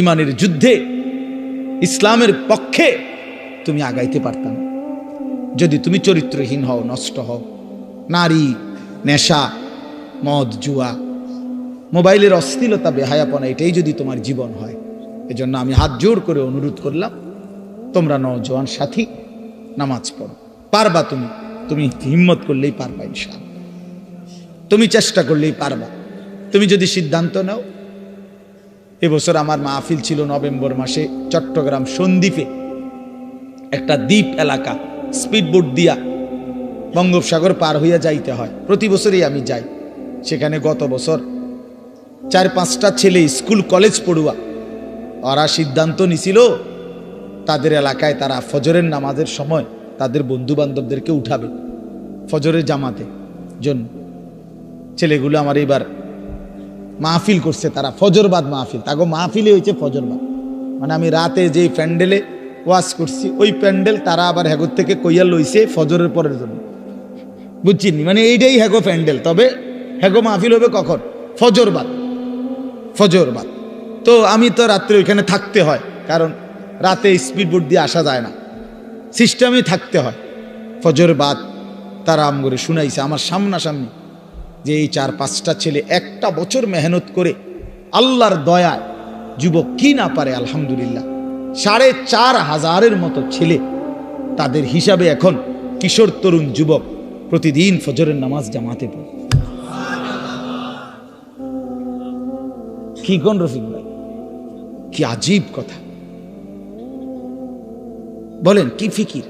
ইমানের যুদ্ধে, ইসলামের পক্ষে তুমি আগাইতে পারতাম। যদি তুমি চরিত্রহীন হও, নষ্ট হও, নারী, নেশা, মদ, জুয়া, মোবাইলের অস্থিলতা বেহায়াপনা, এটাই যদি তোমার জীবন হয়, এজন্য আমি হাত জোর করে অনুরোধ করলাম, তোমরা নজওয়ান সাথী, নামাজ পড়ো। পারবা তুমি তুমি হিম্মত করলেই পারবা ইনশাল তুমি চেষ্টা করলেই পারবা। তুমি যদি সিদ্ধান্ত নাও এবছর আমার মাহফিল ছিল নভেম্বর মাসে চট্টগ্রাম সন্দ্বীপে। একটা দ্বীপ এলাকা, স্পিডবোট দিয়া বঙ্গোপসাগর পার হইয়া যাইতে হয়। প্রতি বছরই আমি যাই। সেখানে গত বছর চার পাঁচটা ছেলে স্কুল, কলেজ পড়ুয়া, ওরা সিদ্ধান্ত নিছিল তাদের এলাকায় তারা ফজরের নামাজের সময় তাদের বন্ধু বান্ধবদেরকে উঠাবে ফজরের জামাতে। জন্য ছেলেগুলো আমার এবার মাহফিল করছে তারা, ফজরবাদ মাহফিল। তাগো মাহফিলে হয়েছে ফজরবাদ। মানে আমি রাতে যেই প্যান্ডেলে ওয়াশ করছি, ওই প্যান্ডেল তারা আবার হ্যাগোর থেকে কইয়া লইছে ফজরের পরের জন্য। বুঝছি? মানে এইটাই হ্যাগো প্যান্ডেল। তবে হ্যাগো মাহফিল হবে কখন? ফজরবাদ। ফজরবাদ। তো আমি তো রাত্রে ওইখানে থাকতে হয়, কারণ রাতে স্পিডবোট দিয়ে আসা যায় না। সিস্টেমে থাকতে হয়। ফজরবাদ তারা আম করে শুনাইছে, আমার সামনাসামনি। যে এই চার পাঁচটা ছেলে একটা বছর মেহনত করে আল্লাহর দয়ায় যুবক কি না পারে, আলহামদুলিল্লাহ। সাড়ে চার হাজারের মতো ছেলে তাদের হিসাবে এখন কিশোর তরুণ যুবক প্রতিদিন ফজরের নামাজ জামাতে পড়ে। কি কোন রফিক ভাই? কি আজীব কথা। বলেন, কি ফিকির?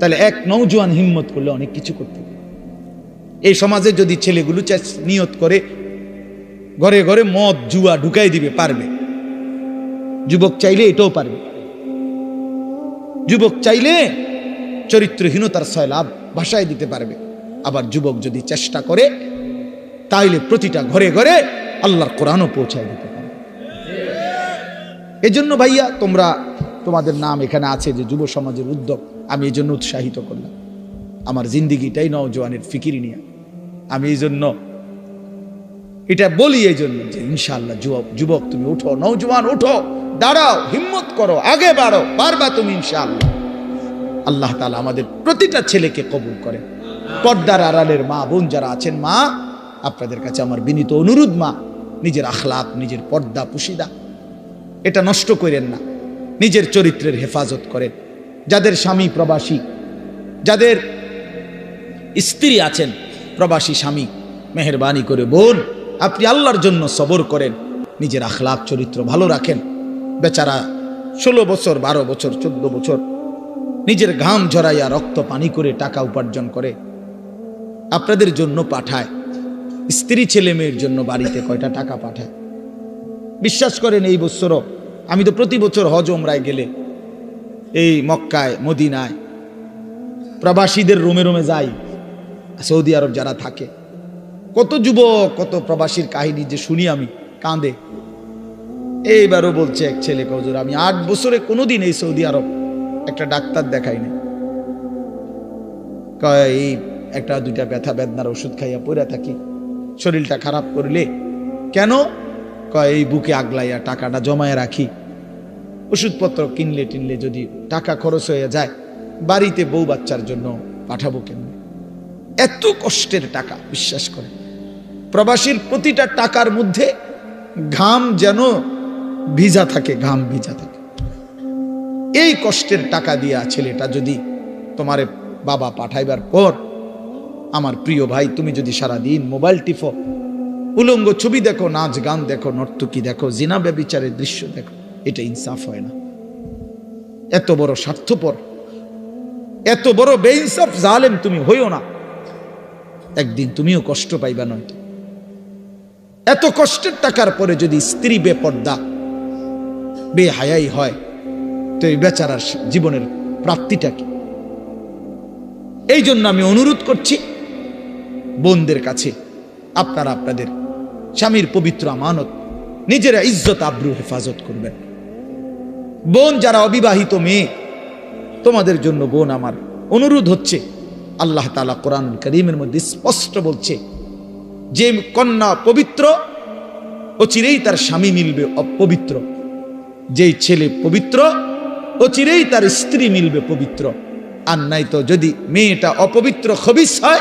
তাহলে এক নৌজওয়ান হিম্মত করলে অনেক কিছু করতে এই সমাজে যদি ছেলেগুলো নিয়ত করে, ঘরে ঘরে মদ, জুয়া ঢুকাই দিবে, পারবে। যুবক চাইলে এটাও পারবে। যুবক চাইলে চরিত্রহীনতার লাভ ভাষায় দিতে পারবে। আবার যুবক যদি চেষ্টা করে, তাইলে প্রতিটা ঘরে ঘরে আল্লাহর কোরআনও পৌঁছায় দিতে পারে। এজন্য ভাইয়া, তোমরা, তোমাদের নাম এখানে আছে যে যুব সমাজের উদ্যোগ। আমি এই জন্য উৎসাহিত করলাম। আমার জিন্দিগিটাই নওজোয়ানের ফিকিরি নিয়ে। আমি এই জন্য এটা বলি এই জন্য যে ইনশাআল্লাহ যুবক যুবক তুমি উঠো নৌজওয়ান উঠো, দাঁড়াও, হিম্মত করো, আগে বাড়ো পারবা তুমি ইনশাআল্লাহ। আল্লাহ তালা আমাদের প্রতিটা ছেলেকে কবুল করে। পর্দার আড়ালের মা, বোন যারা আছেন, মা, আপনাদের কাছে আমার বিনীত অনুরোধ, মা, নিজের আখলাক নিজের পর্দা, পুশিদা, এটা নষ্ট করেন না। নিজের চরিত্রের হেফাজত করেন। যাদের স্বামী প্রবাসী, যাদের স্ত্রী আছেন প্রবাসী স্বামী, মেহরবানি করে বোন, আপনি আল্লাহর জন্য সবর করেন, নিজের আখলাক চরিত্র ভালো রাখেন। বেচারা ষোলো বছর, বারো বছর, চোদ্দ বছর নিজের ঘাম ঝরাইয়া রক্ত, পানি করে টাকা উপার্জন করে, আপনাদের জন্য পাঠায়। স্ত্রী, ছেলে, মেয়ের জন্য বাড়িতে কয়টা টাকা পাঠায়? বিশ্বাস করেন এই বছরও আমি তো প্রতি বছর হজ ওমরায় গেলে এই মক্কায়, মদিনায় প্রবাসীদের রোমে রোমে যাই। সৌদি আরব যারা থাকে। কত যুবক, কত প্রবাসীর কাহিনী যে শুনি আমি, কাঁদে। এইবারও বলছে এক ছেলে কজুর আমি আট বছরে কোনোদিন এই সৌদি আরব একটা ডাক্তার দেখাইনি এই একটা দুইটা ব্যথা বেদনার ওষুধ খাইয়া পড়ে থাকি। শরীরটা খারাপ করলে কেন? কয়, এই বুকে আগলাইয়া টাকাটা জমায় রাখি। ওষুধপত্র কিনলে টিনলে যদি টাকা খরচ হয়ে যায়, বাড়িতে বউ বাচ্চার জন্য পাঠাবো কেন এত কষ্টের টাকা, বিশ্বাস করে প্রবাসীর প্রতিটা টাকার মধ্যে ঘাম যেন ভিজা থাকে, ঘাম ভিজা থাকে। এই কষ্টের টাকা দিয়া ছেলেটা যদি তোমার বাবা পাঠাইবার পর আমার প্রিয় ভাই, তুমি যদি সারাদিন মোবাইল টিফো উলঙ্গ ছবি দেখো, নাচ গান দেখো, নর্তকী দেখো, জিনা ব্যবিচারের দৃশ্য দেখো, এটা ইনসাফ হয় না। এত বড় স্বার্থপর, এত বড় বেইনসাফ জালেম তুমি হইও না। একদিন তুমিও কষ্ট পাইবা নয়তো এত কষ্টের টাকার পরে যদি স্ত্রী বেপর্দা, বেহায়াই হয়, তো এই বেচারার জীবনের প্রাপ্তিটা কি? এই জন্য আমি অনুরোধ করছি, বোনদের কাছে আপনারা আপনাদের স্বামীর পবিত্র আমানত, নিজেরা ইজ্জত, আব্রু, হেফাজত করবেন। বোন, যারা অবিবাহিত মেয়ে, তোমাদের জন্য বোন আমার অনুরোধ হচ্ছে আল্লাহ তালা কোরআন করিমের মধ্যে স্পষ্ট বলছে যে কন্যা পবিত্র ও চিরেই তার স্বামী মিলবে অপবিত্র। যেই ছেলে পবিত্র ও চিরেই তার স্ত্রী মিলবে পবিত্র। আর নাই তো যদি মেয়েটা অপবিত্র খবিস হয়,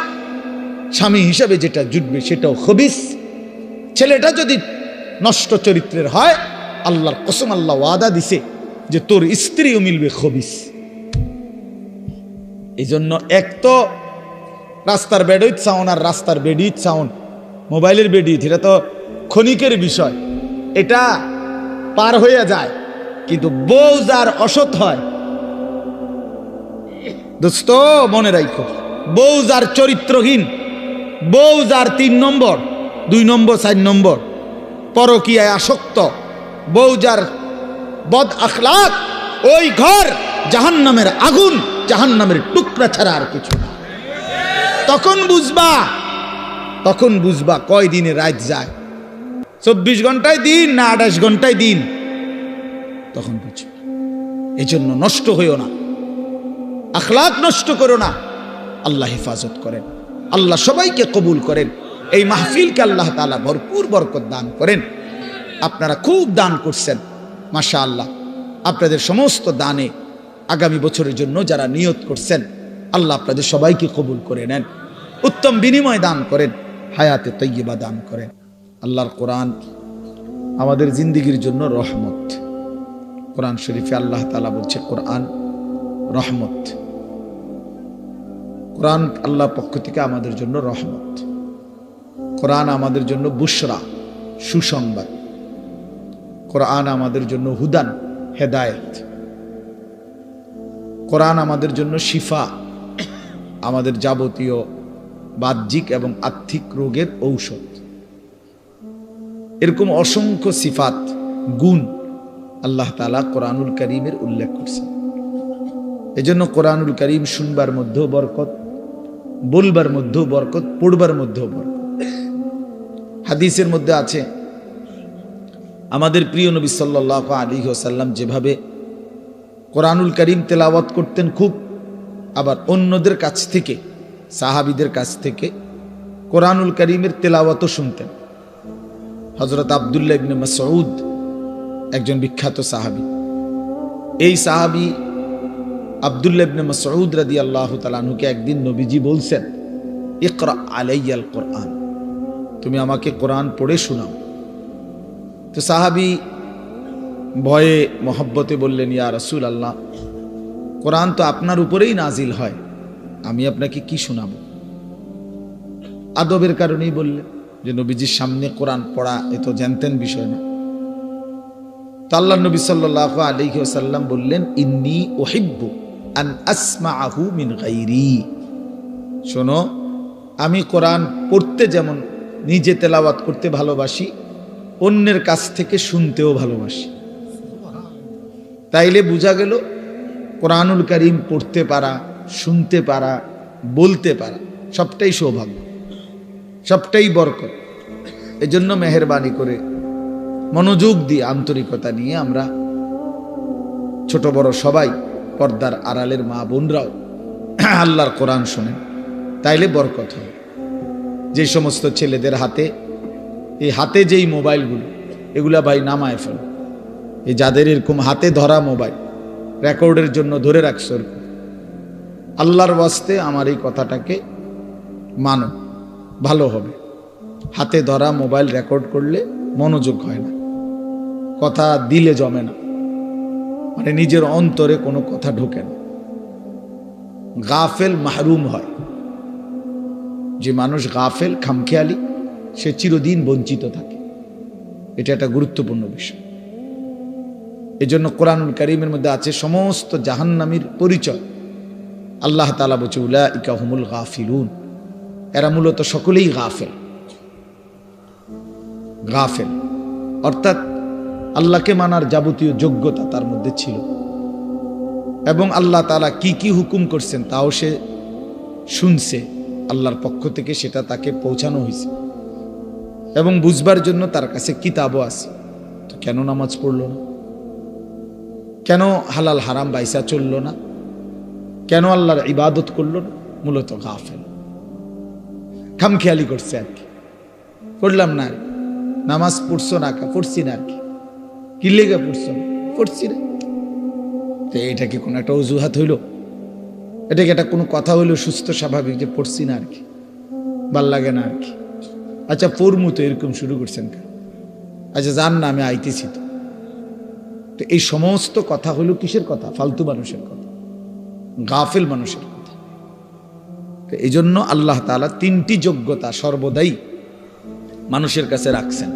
স্বামী হিসাবে যেটা জুটবে সেটাও খবিস। ছেলেটা যদি নষ্ট চরিত্রের হয়, আল্লাহর কসম আল্লাহ ওয়াদা দিছে যে তোর স্ত্রীও মিলবে খবিস। এই জন্য এক তো রাস্তার বেডউইথ সাউন্ড আর রাস্তার বেডিউইথ সাউন্ড মোবাইলের বেডিউইথ এটা তো ক্ষণিকের বিষয়। এটা পার হয়ে যায়, কিন্তু বউ যার অসৎ হয়। দোস্ত, মনে রাখো বউ যার চরিত্রহীন বউ যার তিন নম্বর, দুই নম্বর, চার নম্বর, পরকিয়ায় আসক্ত বউ যার বদ আখলাক, ওই ঘর জাহান্নামের আগুন। জাহান্নামের টুকরা ছাড়া আর কিছু না। তখন বুঝবা তখন বুঝবা কয় দিনে রাত যায়। চব্বিশ ঘন্টায় দিন না আঠাশ ঘন্টায় দিন? তখন বুঝবে এই জন্য নষ্ট হইও না। আখলাক নষ্ট করো না। আল্লাহ হেফাজত করেন। আল্লাহ সবাইকে কবুল করেন। এই মাহফিলকে আল্লাহ তালা ভরপুর বরকত দান করেন। আপনারা খুব দান করছেন মাশা আল্লাহ আপনাদের সমস্ত দানে আগামী বছরের জন্য যারা নিয়ত করছেন, আল্লাহ আপনাদের সবাইকে কবুল করে নেন, উত্তম বিনিময় দান করেন, হায়াতে তৈয়বা দান করেন। আল্লাহর কোরআন আমাদের জিন্দিগির জন্য রহমত। কোরআন শরীফে আল্লাহ তালা বলছে, কোরআন রহমত। কোরআন আল্লাহ পক্ষ থেকে আমাদের জন্য রহমত। কোরআন আমাদের জন্য বুশরা, সুসংবাদ। কোরআন আমাদের জন্য হুদান, হেদায়েত। কোরআন আমাদের জন্য শিফা, আমাদের যাবতীয় বাহ্যিক এবং আর্থিক রোগের ঔষধ। এরকম অসংখ্য সিফাত, গুণ আল্লাহ তালা কোরআনুল করিমের উল্লেখ করছেন। এজন্য কোরআনুল করিম শুনবার মধ্যেও বরকত, বলবার মধ্যেও বরকত, পড়বার মধ্যেও বরকত। হাদিসের মধ্যে আছে, আমাদের প্রিয় নবী সাল্লাহ আলী সাল্লাম যেভাবে কোরআনুল করিম তেলাওয়াত করতেন খুব, আবার অন্যদের কাছ থেকে, সাহাবিদের কাছ থেকে কোরআনুল করিমের তেলাওয়াতও শুনতেন। হজরত আবদুল্লাহ ইবনে মাসউদ একজন বিখ্যাত সাহাবি। এই সাহাবি আবদুল্লাহ ইবনে মাসউদ রাদি আল্লাহ তালানুকে একদিন নবীজি বলছেন, ইকরা আলাইয়াল কোরআন, তুমি আমাকে কোরআন পড়ে শোনাও। তো সাহাবি ভয়ে মহব্বতে বললেন, ইয়া রসুল আল্লাহ কোরআন তো আপনার উপরেই নাজিল হয়, আমি আপনাকে কি শোনাবো? আদবের কারণেই বললেন যে, নবীজির সামনে কোরআন পড়া এ তো জানতেন বিষয় না। তো আল্লাহ নবী সাল্লাহ আলিহি সাল্লাম বললেন, ইন্নি ওহিব্বু আন আসমা আহু মিন গাইরি শোনো, আমি কোরআন পড়তে যেমন নিজে তেলাওয়াত করতে ভালোবাসি, অন্যের কাছ থেকে শুনতেও ভালোবাসি। তাইলে বোঝা গেল কোরআনুল করিম পড়তে পারা, শুনতে পারা, বলতে পারা, সবটাই সৌভাগ্য, সবটাই বরকত। এজন্য মেহরবানি করে মনোযোগ দিয়ে আন্তরিকতা নিয়ে আমরা ছোট বড় সবাই পর্দার আড়ালের মা বোনরাও আল্লাহর কোরআন শোনেন, তাইলে বরকত হয়। যে সমস্ত ছেলেদের হাতে, এই হাতে যেই মোবাইলগুলো, এগুলা ভাই নামায় ফেল এই যাদের এরকম হাতে ধরা মোবাইল। রেকর্ডের জন্য ধরে রাখছো। আল্লাহর বাস্তে আমার এই কথাটাকে মানো। ভালো হবে। হাতে ধরা মোবাইল রেকর্ড করলে মনোযোগ হয় না। কথা দিলে জমে না। মানে নিজের অন্তরে কোনো কথা ঢোকে না। গাফেল মাহরুম হয়। যে মানুষ গাফেল, খামখেয়ালি, সে চিরদিন বঞ্চিত থাকে। এটা একটা গুরুত্বপূর্ণ বিষয়। এজন্য কোরআনুল করিমের মধ্যে আছে সমস্ত জাহান্নামীর পরিচয়। আল্লাহ তালা বলছে উলা ইকা হুমুল গাফিলুন। এরা মূলত সকলেই গাফেল। গাফেল। অর্থাৎ আল্লাহকে মানার যাবতীয় যোগ্যতা তার মধ্যে ছিল। এবং আল্লাহ তালা কি কি হুকুম করছেন তাও সে শুনছে। আল্লাহর পক্ষ থেকে সেটা তাকে পৌঁছানো হয়েছে। এবং বুঝবার জন্য তার কাছে কিতাবও আছে। তো কেন নামাজ পড়ল না? কেন হালাল হারাম বাইসা চলল না? কেন আল্লাহর ইবাদত করল না? মূলত গাফেল। খামখেয়ালি করছে আর কি। করলাম না আর নামাজ পড়ছো না পড়ছি না আর কি। কি লেগে পড়ছো? না? পড়ছি রে তো এটা কি কোনো একটা অজুহাত হইল? এটা কি একটা কোনো কথা হইল সুস্থ স্বাভাবিক যে পড়ছি না আর কি? ভালো লাগে না আর কি। আচ্ছা পড়মু তো এরকম শুরু করছেন আচ্ছা জান না, আমি আইতেছি তো। তো এই সমস্ত কথা হলো কিসের কথা? ফালতু মানুষের কথা। গাফেল মানুষের কথা। তো এই জন্য আল্লাহ তাআলা তিনটি যোগ্যতা সর্বদাই মানুষের কাছে রাখছেন।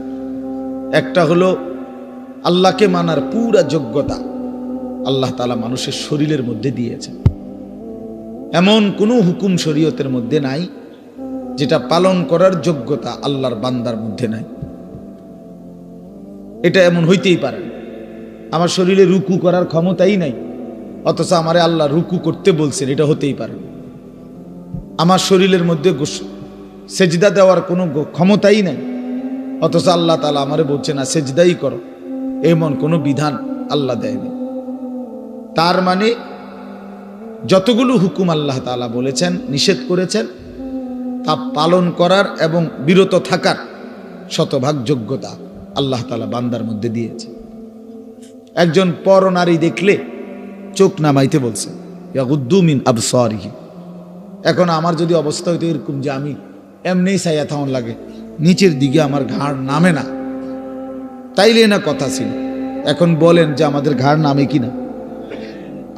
একটা হলো আল্লাহকে মানার পুরা যোগ্যতা আল্লাহ তাআলা মানুষের শরীরের মধ্যে দিয়েছেন। এমন কোনো হুকুম শরীয়তের মধ্যে নাই যেটা পালন করার যোগ্যতা আল্লাহর বান্দার মধ্যে নাই। এটা এমন হইতেই পারে না। আমার শরীরে রুকু করার ক্ষমতাই নাই। অথচ আমারে আল্লাহ রুকু করতে বলছেন, এটা হতেই পারে। আমার শরীরের মধ্যে সেজদা দেওয়ার কোনো ক্ষমতাই নাই। অথচ আল্লাহ তালা আমারে বলছে, না, সেজদাই করো। এমন কোনো বিধান আল্লাহ দেয়নি। তার মানে যতগুলো হুকুম আল্লাহ তালা বলেছেন, নিষেধ করেছেন, তা পালন করার এবং বিরত থাকার শতভাগ যোগ্যতা আল্লাহ তালা বান্দার মধ্যে দিয়েছে। একজন পর নারী দেখলে চোখ নামাইতে বলছে ইয়াগুদ্দুমিন আবসারিহি। এখন আমার যদি অবস্থা হইতো এরকম যে আমি এমনিই সাইয়া থাউন লাগে, নিচের দিকে আমার ঘাড় নামে না। তাইলে না কথা ছিল। এখন বলেন যে আমাদের ঘাড় নামে কি না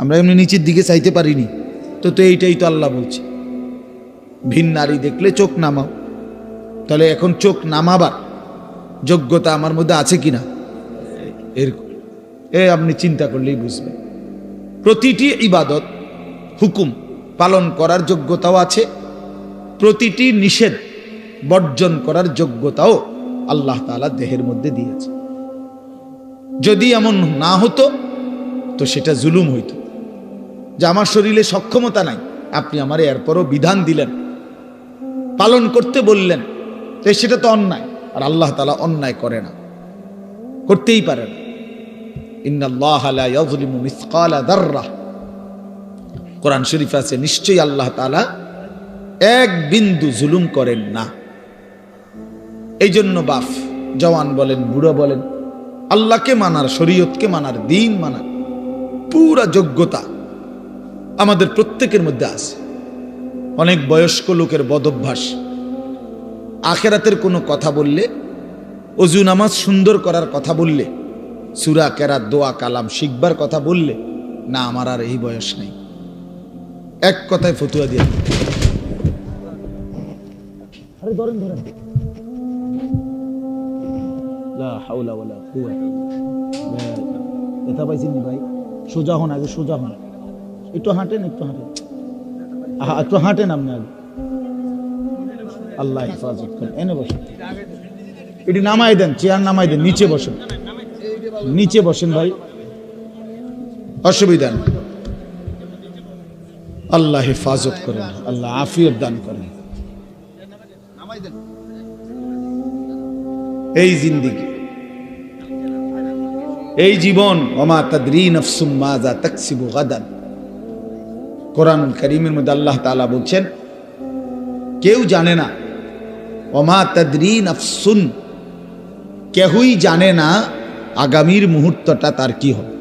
আমরা এমনি নিচের দিকে চাইতে পারিনি। তো তো এইটাই তো আল্লাহ বলছে। ভিন নারী দেখলে চোখ নামাও। তাহলে এখন চোখ নামাবার যোগ্যতা আমার মধ্যে আছে কি না এরকম। এ আপনি চিন্তা করলেই বুঝবেন। প্রতিটি ইবাদত, হুকুম পালন করার যোগ্যতাও আছে, প্রতিটি নিষেধ বর্জন করার যোগ্যতাও আল্লাহ তাআলা দেহের মধ্যে দিয়েছে। যদি এমন না হতো, তো সেটা জুলুম হইত। যে আমার শরীরে সক্ষমতা নাই, আপনি আমার এরপরও বিধান দিলেন, পালন করতে বললেন, তো সেটা তো অন্যায়, আর আল্লাহ তালা অন্যায় করে না, করতেই পারে না। কোরআন শরীফ আছে, নিশ্চয়ই আল্লাহ তাআলা এক বিন্দু জুলুম করেন না। এই জন্য বাফ জওয়ান বলেন, বুড়ো বলেন, আল্লাহকে মানার, শরীয়তকে মানার, দিন মানার, পুরা যোগ্যতা আমাদের প্রত্যেকের মধ্যে আছে। অনেক বয়স্ক লোকের বদভ্যাস। আখেরাতের কোনো কথা বললে, অজু নামাজ সুন্দর করার কথা বললে সুরা কেরাত দোয়া কালাম শিখবার কথা বললে না আমার আর এই বয়স নেই। এক কথায় ফতুয়া দিয়ে দিল। আরে ধরেন ধরেন। লা হাওলা ব্যথা পাইছেন ভাই? সোজা হন আগে সোজা হন। একটু হাঁটেন একটু হাঁটেন। আহা, একটু হাঁটেন আপনি আগে। আল্লাহ হেফাজত করেন। এনে বসেন। এটি নামাই দেন চেয়ার নামাই দেন নিচে বসেন। নিচে বসেন ভাই। অসুবিধা নেই। আল্লাহ হেফাজত করেন, আল্লাহ আফিয়ত দান করেন। এই জিন্দিগি, এই জীবন, ওমা তাদরি নফসুম মাজা তাকসিবু গাদান। কোরআনুল করিমের মধ্যে আল্লাহ তাআলা বলছেন, কেউ জানে না, ওমা তাদরি নফসুন, কেহই জানে না আগামীর মুহূর্তটা তার কি হবে?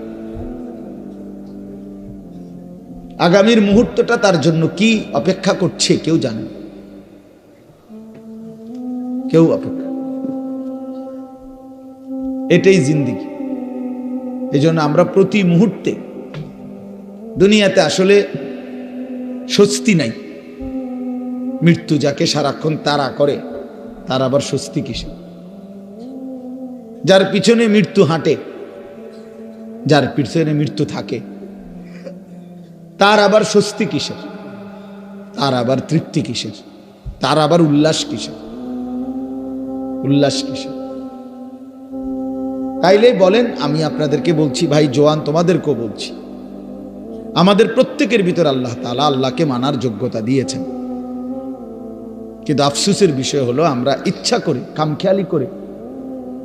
আগামীর মুহূর্তটা তার জন্য কি অপেক্ষা করছে কেউ জানে কেউ অপেক্ষা। এটাই জিন্দিগি। এই জন্য আমরা প্রতি মুহূর্তে দুনিয়াতে আসলে স্বস্তি নাই। মৃত্যু যাকে সারাক্ষণ তারা করে, তার আবার স্বস্তি কিসে যার পিছনে মৃত্যু হাঁটে, যার পিছনে মৃত্যু থাকে। তার আবার স্বস্তি কিসের? তার আবার তৃপ্তি কিসের? তার আবার উল্লাস কিসের? উল্লাস কিসের? তাইলে বলেন, আমি আপনাদেরকে বলছি, ভাই জোয়ান, তোমাদেরকেও বলছি, আমাদের প্রত্যেকের ভিতর আল্লাহ তালা আল্লাহকে মানার যোগ্যতা দিয়েছেন। কিন্তু আফসুসের বিষয় হলো, আমরা ইচ্ছা করে কামখেয়ালি করে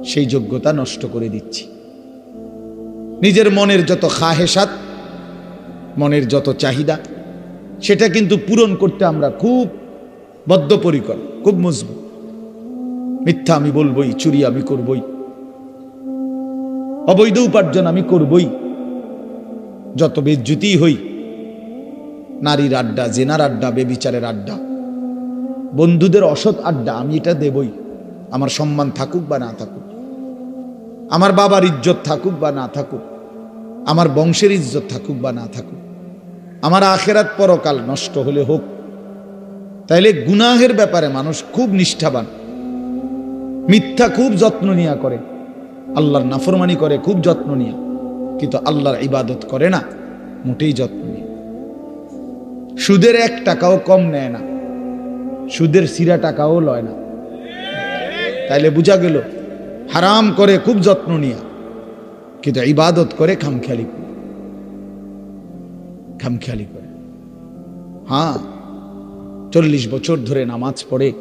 সেই যোগ্যতা নষ্ট করে দিচ্ছি। নিজের মনের যত খাহেসাত মনের যত চাহিদা, সেটা কিন্তু পূরণ করতে আমরা খুব বদ্ধপরিকর, খুব মজবুত। মিথ্যা আমি বলবই, চুরি আমি করবই। অবৈধ উপার্জন আমি করবই। যত বেজ্জুতি হই, নারীর আড্ডা, জেনার আড্ডা, বেবিচারের আড্ডা, বন্ধুদের অসৎ আড্ডা আমি এটা দেবই। আমার সম্মান থাকুক বা না থাকুক। আমার বাবার ইজ্জত থাকুক বা না থাকুক, আমার বংশের ইজ্জত থাকুক বা না থাকুক, আমার আখেরাত পরকাল নষ্ট হলে হোক, তাইলে গুনাহের ব্যাপারে মানুষ খুব নিষ্ঠাবান। মিথ্যা খুব যত্ন নিয়া করে, আল্লাহর নাফরমানি করে খুব যত্ন নিয়া, কিন্তু আল্লাহর ইবাদত করে না, মোটেই যত্ন নিয়ে। সুদের এক টাকাও কম নেয় না, সুদের সিরা টাকাও লয় না। তাইলে বোঝা গেল হারাম করে খুব যত্ন নিয়া। কিন্তু ইবাদত করে খামখেয়ালি করে। খামখেয়ালি করে। হ্যাঁ চল্লিশ বছর ধরে নামাজ পড়ে,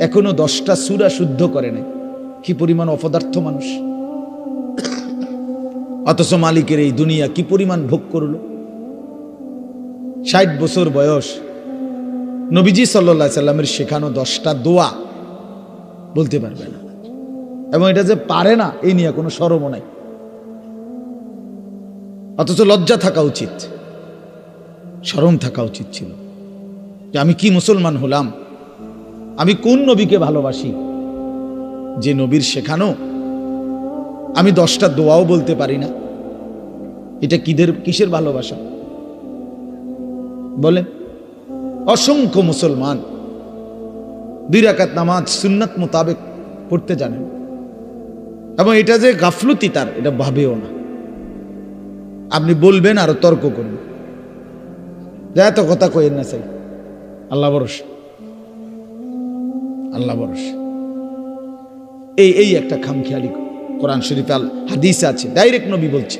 এখনও দশটা সুরা শুদ্ধ করে নাই। কি পরিমাণ অপদার্থ মানুষ। অথচ মালিকের এই দুনিয়া কি পরিমাণ ভোগ করল। ষাট বছর বয়স, নবীজি সাল্লা সাল্লামের শেখানো দশটা দোয়া বলতে পারবে না। এবং এটা যে পারে না, এই নিয়ে কোনো সরমও নাই। অথচ লজ্জা থাকা উচিত। সরম থাকা উচিত ছিল। যে আমি কি মুসলমান হলাম? আমি কোন নবীকে ভালোবাসি? যে নবীর শেখানো? আমি দশটা দোয়াও বলতে পারি না। এটা কিদের, কিসের ভালোবাসা? বলেন, অসংখ্য মুসলমান দুই রাকাত নামাজ সুন্নাত মোতাবেক পড়তে জানেন। এবং এটা যে গাফলতি তার, এটা ভাবেও না। আপনি বলবেন আর তর্ক করবেন যা এত কথা কইেন না চাই আল্লাহ ভরসা। আল্লাহ ভরসা। এই এই একটা খামখেয়ালি কোরআন শরীফ আল হাদিস আছে। ডাইরেক্ট নবী বলছে,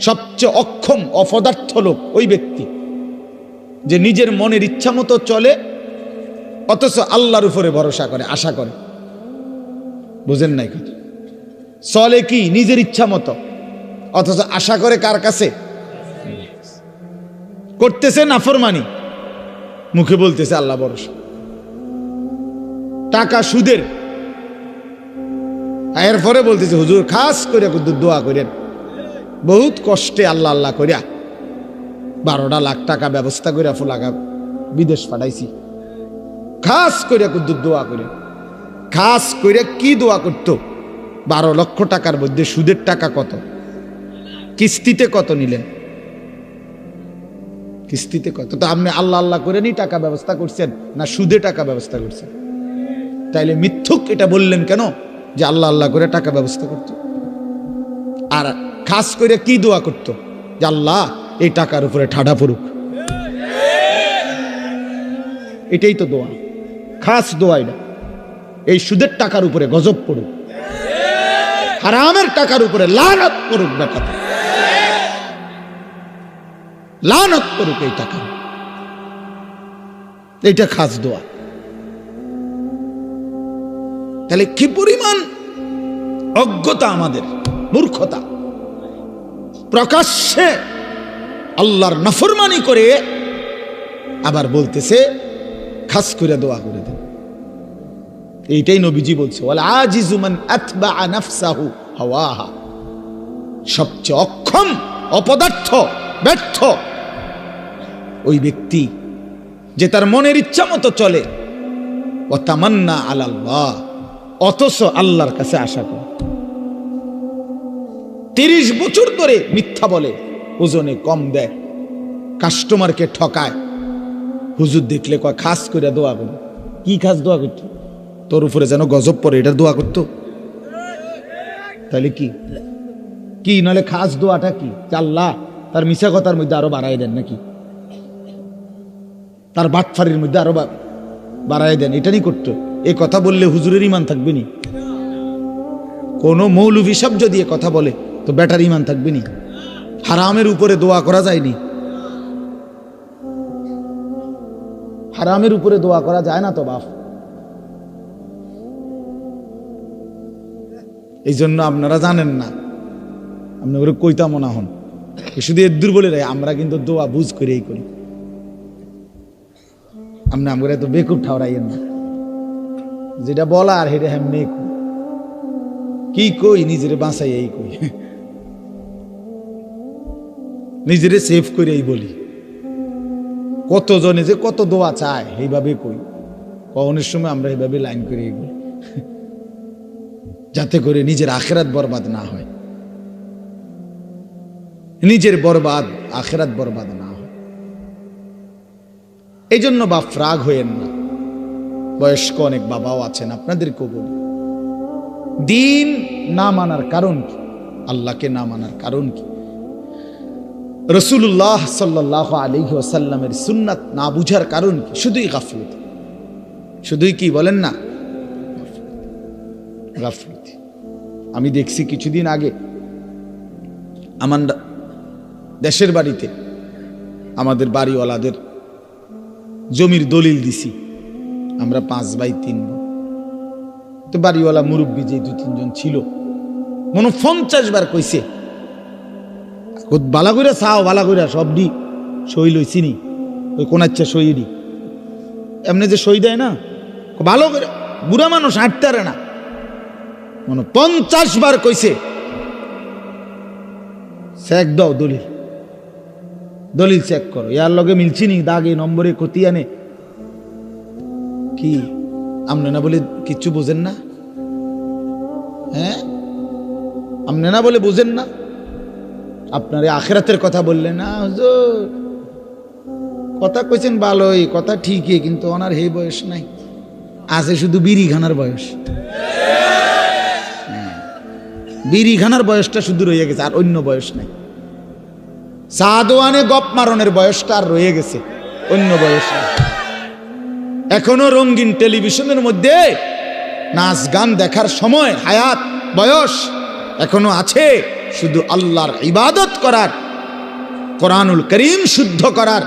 সবচেয়ে অক্ষম অপদার্থ লোক ওই ব্যক্তি, যে নিজের মনের ইচ্ছা মতো চলে, অথচ আল্লাহর উপরে ভরসা করে, আশা করে। বুঝেন নাই কথা? চলে কি? নিজের ইচ্ছা মতো। অথচ আশা করে কার কাছে? করতেছে নাফরমানি। মুখে বলতেছে আল্লাহ ভরসা। টাকা সুদের। এরপরে বলতেছে, হুজুর, খাস করে দোয়া করেন। বহুত কষ্টে আল্লাহ আল্লাহ করিয়া বারোটা লাখ টাকা ব্যবস্থা করে ফুলাকা বিদেশ পাঠাইছি। খাস করিয়া কিন্তু দোয়া করে খাস করে কি দোয়া করত? বারো লক্ষ টাকার মধ্যে সুদের টাকা কত? কিস্তিতে কত নিলেন? কিস্তিতে কত? তো আপনি আল্লাহ আল্লাহ করে নি টাকা ব্যবস্থা করছেন না সুদে টাকা ব্যবস্থা করছেন? তাইলে মিথ্যুক এটা বললেন কেন? যে আল্লাহ আল্লাহ করে টাকা ব্যবস্থা করত। আর খাস করে কি দোয়া করত? যে আল্লাহ, এই টাকার উপরে ঠাডা পড়ুক। এটাই তো দোয়া। খাস দোয়া এটা। এই সুদের টাকার উপরে গজব পড়ুক। হারামের টাকার উপরে লানত পড়ুক বেটা লানত করুক এই টাকা। এইটা খাস দোয়া। তাহলে কি পরিমাণ অজ্ঞতা আমাদের, মূর্খতা? প্রকাশ্যে আল্লাহর নফরমানি করে আবার বলতেছে, খাস করে দোয়া করে দেন। এইটাই নবীজি বলছে সবচেয়ে অক্ষম, অপদার্থ, ব্যর্থ ওই ব্যক্তি যে তার মনের ইচ্ছা মতো চলে। ও তামান্না আল্লাহ অথচ আল্লাহর কাছে আশা করে। তিরিশ বছর ধরে মিথ্যা বলে, ওজনে কম দেয় কাস্টমারকে ঠকায়। হুজুর দেখলে কয়, খাস করে দোয়া করে। কি খাস দোয়া করত তোর উপরে যেন গজব পরে এটা দোয়া করতো। তাহলে কি? কি? নাহলে খাস দোয়াটা কি? আল্লাহ তার মিশা কথার মধ্যে আরও বাড়াই দেন নাকি? তার বাটফারির মধ্যে আরও বাড়াই দেন, এটা নিয়ে করতো। এ কথা বললে হুজুরের ইমান থাকবে নি। কোনো মৌলভী সব যদি এ কথা বলে, তো ব্যাটার ইমান থাকবে নি। হারামের উপরে দোয়া করা যায়নি হারামের উপরে দোয়া করা যায় না তো বাপ। এই জন্য আপনারা জানেন না। আপনি ওরে কইতা মনে হন শুধু এদুর বলে রে আমরা কিন্তু দোয়া বুঝ করেই করি। আপনি আমরা এত বেকুব ঠাওরাইয়েন না। যেটা বলা আর হেটা হেমনি কি কই, নিজেরে বাঁচাই এই কই। নিজেরে সেভ করে এই বলি। কতজনে যে কত দোয়া চায় এইভাবে কই। কখনের সময় আমরা এইভাবে লাইন করে এই বলি। যাতে করে নিজের আখেরাত বরবাদ না হয়। নিজের বরবাদ আখেরাত বরবাদ না হয়। এই জন্য বাপ রাগ হয়েন না। বয়স্ক অনেক বাবাও আছেন, আপনাদেরকেও বলি। দিন না মানার কারণ কি? আল্লাহকে না মানার কারণ কি? রসুল্লাহ সাল্লাহ আলহি ওসাল্লামের সুন্নাত না বুঝার কারণ কি? শুধুই গাফলতি। শুধুই কি বলেন না? গাফলতি। আমি দেখছি কিছুদিন আগে আমার দেশের বাড়িতে আমাদের বাড়িওয়ালাদের জমির দলিল দিছি। আমরা পাঁচ বাই তিন তো বাড়িওয়ালা মুরব্বী যে দু তিনজন ছিল মনে পঞ্চাশ বার কইছে বালা কইরা চাও, বালা দি, সই লইছি নি, ওই কোনাচ্ছা সই এমনি যে সই দেয় না ভালো করে বুড়া মানুষ হাঁটতে না। মনে পঞ্চাশ বার কইছে, চেক দাও দলিল। দলিল চেক করো। ইয়ার লগে মিলছি নি, দাগে নম্বরে কতি আনে। কি, আমনে না বলে কিচ্ছু বোঝেন না? হ্যাঁ? আমনে না বলে বোঝেন না? আপনার আখেরাতের কথা বললেন না, হুজুর। কথা কইছেন ভালোই, কথা ঠিকই, কিন্তু ওনার হে বয়স নাই। আছে শুধু বিড়ি খানার বয়স। বিড়ি খানার বয়সটা শুধু রয়ে গেছে, আর অন্য বয়স নাই। সাদওয়ানে গপ মারনের বয়সটা আর রয়ে গেছে, অন্য বয়স এখনও রঙিন টেলিভিশনের মধ্যে নাচ গান দেখার সময়, হায়াত, বয়স এখনও আছে, শুধু আল্লাহর ইবাদত করার, কোরআনুল করিম শুদ্ধ করার,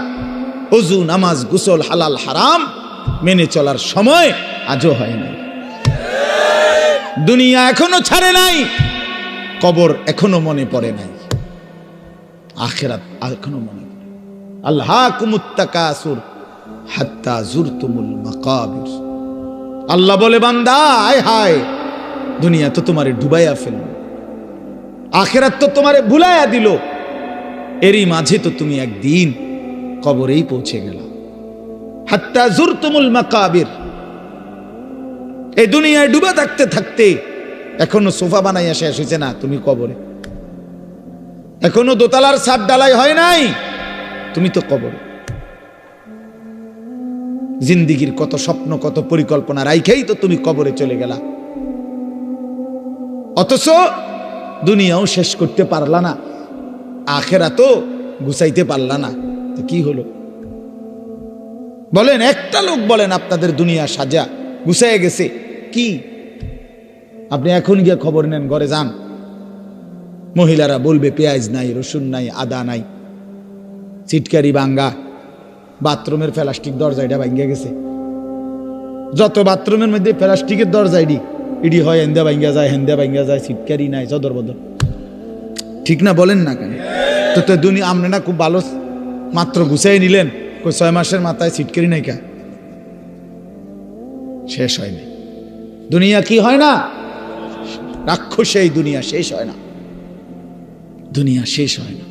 অজু, নামাজ, গুসল, হালাল, হারাম মেনে চলার সময় আজও হয় নাই। দুনিয়া এখনও ছাড়ে নাই কবর এখনও মনে পড়ে নাই। আখেরাত এখনও মনে পড়ে আল্লাহ হাত্তা মাকাবির। আল্লাহ বলে, বান্দা, আয় হায়, দুনিয়া তো তোমারে ডুবাইয়া ফেলল। আখেরাত তো তোমারে ভুলাইয়া দিল। এরই মাঝে তো তুমি একদিন কবরেই পৌঁছে গেল। হাত্তা জুরতুমুল মাকাবির। এই দুনিয়ায় ডুবে থাকতে থাকতে এখনও সোফা বানাইয়া শেষ হয়েছে না, তুমি কবরে। এখনও দোতলার সাত ডালাই হয় নাই, তুমি তো কবরে। জিন্দিগির কত স্বপ্ন, কত পরিকল্পনা রাইখেই তো তুমি কবরে চলে গেলা। অথচ দুনিয়াও শেষ করতে পারলা না আখেরা তো গুছাইতে পারলা না। তো কি হলো? বলেন, একটা লোক বলেন, আপনাদের দুনিয়া সাজা, গুছাইয়া গেছে। কি? আপনি এখন গিয়ে খবর নেন, ঘরে যান। মহিলারা বলবে, পেঁয়াজ নাই, রসুন নাই, আদা নাই চিটকারি বাঙ্গা বাথরুমের প্লাস্টিক দরজাইটা ভাঙ্গা গেছে। যত বাথরুমের মধ্যে প্লাস্টিকের দরজাইডি ইডি হয় হেন্দা ভাঙ্গা যায়, হেন্দা ভাঙ্গা যায় সিটকারি নাই চদর বদর। ঠিক না বলেন না কেন? তো তো দুনিয়া আপনি না খুব ভালো মাত্র গুছাই নিলেন, কই ছয় মাসের মাথায় সিটকারি নাই কা? শেষ হয়নি। দুনিয়া কি হয় না? রাক্ষসে এই দুনিয়া শেষ হয় না। দুনিয়া শেষ হয় না।